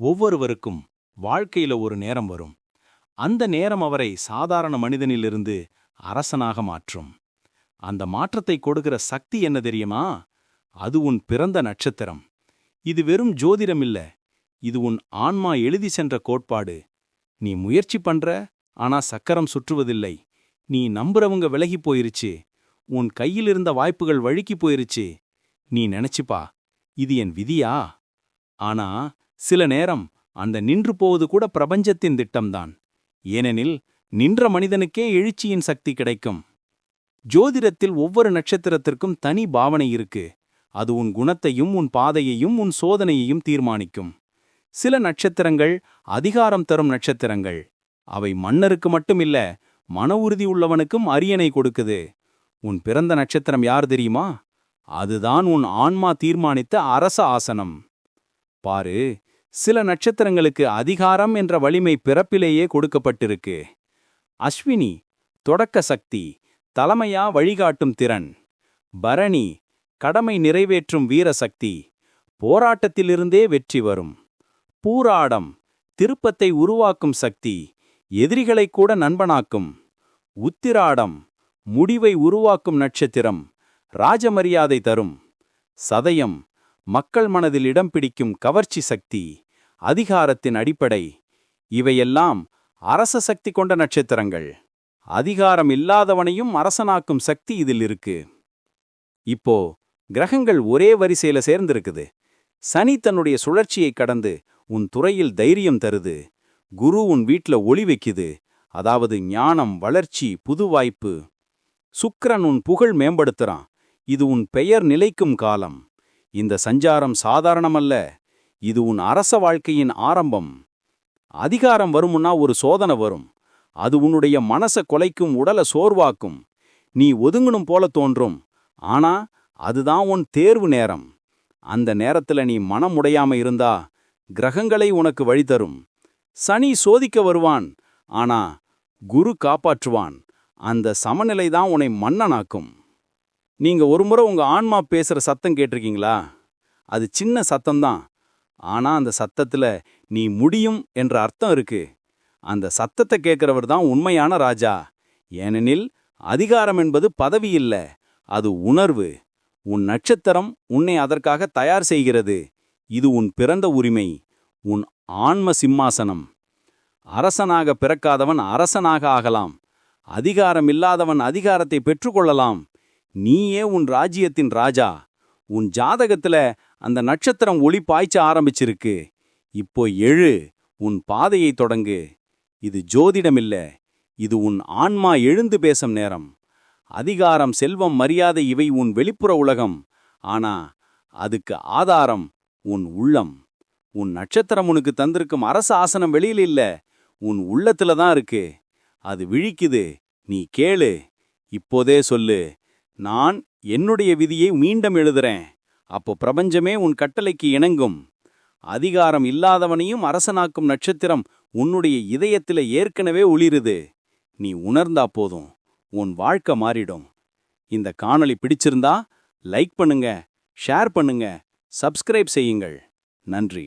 ஒவ்வொருவருக்கும் வாழ்க்கையில ஒரு நேரம் வரும். அந்த நேரம் அவரை சாதாரண மனிதனிலிருந்து அரசனாக மாற்றும். அந்த மாற்றத்தை கொடுக்கிற சக்தி என்ன தெரியுமா? அது உன் பிறந்த நட்சத்திரம். இது வெறும் ஜோதிடம் இல்ல. இது உன் ஆன்மா எழுதி சென்ற கோட்பாடு. நீ முயற்சி பண்ற ஆனா சக்கரம் சுற்றுவதில்லை. நீ நம்புறவங்க விலகி போயிருச்சு. உன் கையிலிருந்த வாய்ப்புகள் வழுக்கி போயிருச்சு. நீ நினைச்சுப்பா இது என் விதியா? ஆனா சில நேரம் அந்த நின்று போவது கூட பிரபஞ்சத்தின் திட்டம்தான். ஏனெனில் நின்ற மனிதனுக்கே எழுச்சியின் சக்தி கிடைக்கும். ஜோதிடத்தில் ஒவ்வொரு நட்சத்திரத்திற்கும் தனி பாவனை இருக்கு. அது உன் குணத்தையும் உன் பாதையையும் உன் சோதனையையும் தீர்மானிக்கும். சில நட்சத்திரங்கள் அதிகாரம் தரும் நட்சத்திரங்கள். அவை மன்னருக்கு மட்டுமில்ல மன உறுதி உள்ளவனுக்கும் அரியணை கொடுக்குது. உன் பிறந்த நட்சத்திரம் யார் தெரியுமா? அதுதான் உன் ஆன்மா தீர்மானித்த அரச ஆசனம். பாரு சில நட்சத்திரங்களுக்கு அதிகாரம் என்ற வலிமை பிறப்பிலேயே கொடுக்கப்பட்டிருக்கு. அஸ்வினி தொடக்க சக்தி தலைமையா வழிகாட்டும் திறன். பரணி கடமை நிறைவேற்றும் வீரசக்தி போராட்டத்திலிருந்தே வெற்றி வரும். பூராடம் திருப்பத்தை உருவாக்கும் சக்தி எதிரிகளைக் கூட நண்பனாக்கும். உத்திராடம் முடிவை உருவாக்கும் நட்சத்திரம் ராஜமரியாதை தரும். சதயம் மக்கள் மனதில் இடம் பிடிக்கும் கவர்ச்சி சக்தி. அதிகாரத்தின் அடிப்படை. இவையெல்லாம் அரச சக்தி கொண்ட நட்சத்திரங்கள். அதிகாரம் இல்லாதவனையும் அரசனாக்கும் சக்தி இதில் இருக்கு. இப்போ கிரகங்கள் ஒரே வரிசையில சேர்ந்திருக்குது. சனி தன்னுடைய சுழற்சியை கடந்து உன் துறையில் தைரியம் தருது. குரு உன் வீட்ல ஒளி வைக்குது. அதாவது ஞானம் வளர்ச்சி புது வாய்ப்பு. சுக்கிரன் உன் புகழ் மேம்படுத்துறான். இது உன் பெயர் நிலைக்கும் காலம். இந்த சஞ்சாரம் சாதாரணமல்ல. இது உன் அரச வாழ்க்கையின் ஆரம்பம். அதிகாரம் வருமுன்னா ஒரு சோதனை வரும். அது உன்னுடைய மனச கொலைக்கும் உடல சோர்வாக்கும். நீ ஒதுங்கணும் போல தோன்றும். ஆனா அதுதான் உன் தேர்வு நேரம். அந்த நேரத்துல நீ மனம் உடையாம இருந்தா கிரகங்களை உனக்கு வழிதரும் சனி சோதிக்க வருவான். ஆனா குரு காப்பாற்றுவான். அந்த சமநிலை தான் உன்னை மன்னனாக்கும். நீங்க ஒருமுறை உங்க ஆன்மா பேசுற சத்தம் கேட்டிருக்கீங்களா? அது சின்ன சத்தம்தான் ஆனா அந்த சத்தத்துல நீ முடியும் என்ற அர்த்தம் இருக்கு. அந்த சத்தத்தை கேட்கிறவர் தான் உண்மையான ராஜா. ஏனெனில் அதிகாரம் என்பது பதவி இல்ல அது உணர்வு. உன் நட்சத்திரம் உன்னை அதற்காக தயார் செய்கிறது. இது உன் பிறந்த உரிமை உன் ஆன்ம சிம்மாசனம். அரசனாக பிறக்காதவன் அரசனாக ஆகலாம். அதிகாரம் இல்லாதவன் அதிகாரத்தை பெற்றுக்கொள்ளலாம் நீயே உன் ராஜ்யத்தின் ராஜா. உன் ஜாதகத்துல அந்த நட்சத்திரம் ஒளி பாய்ச்ச ஆரம்பிச்சிருக்கு. இப்போ எழு உன் பாதையை தொடங்கு. இது ஜோதிடமில்ல இது உன் ஆன்மா எழுந்து பேசும் நேரம். அதிகாரம் செல்வம் மரியாதை இவை உன் வெளிப்புற உலகம். ஆனா அதுக்கு ஆதாரம் உன் உள்ளம். உன் நட்சத்திரம் உனக்கு தந்திருக்கும் அரச ஆசனம் வெளியில இல்ல உன் உள்ளத்துல தான் இருக்கு. அது விழிக்குது நீ கேளு. இப்போதே சொல்லு நான் என்னுடைய விதியை மீண்டும் எழுதுறேன். அப்போ பிரபஞ்சமே உன் கட்டளைக்கு இணங்கும். அதிகாரம் இல்லாதவனையும் அரசனாக்கும் நட்சத்திரம் உன்னுடைய இதயத்தில் ஏற்கனவே ஒளிருது. நீ உணர்ந்தா போதும் உன் வாழ்க்கை மாறிடும். இந்த காணொளி பிடிச்சிருந்தா லைக் பண்ணுங்க ஷேர் பண்ணுங்க சப்ஸ்கிரைப் செய்யுங்கள். நன்றி.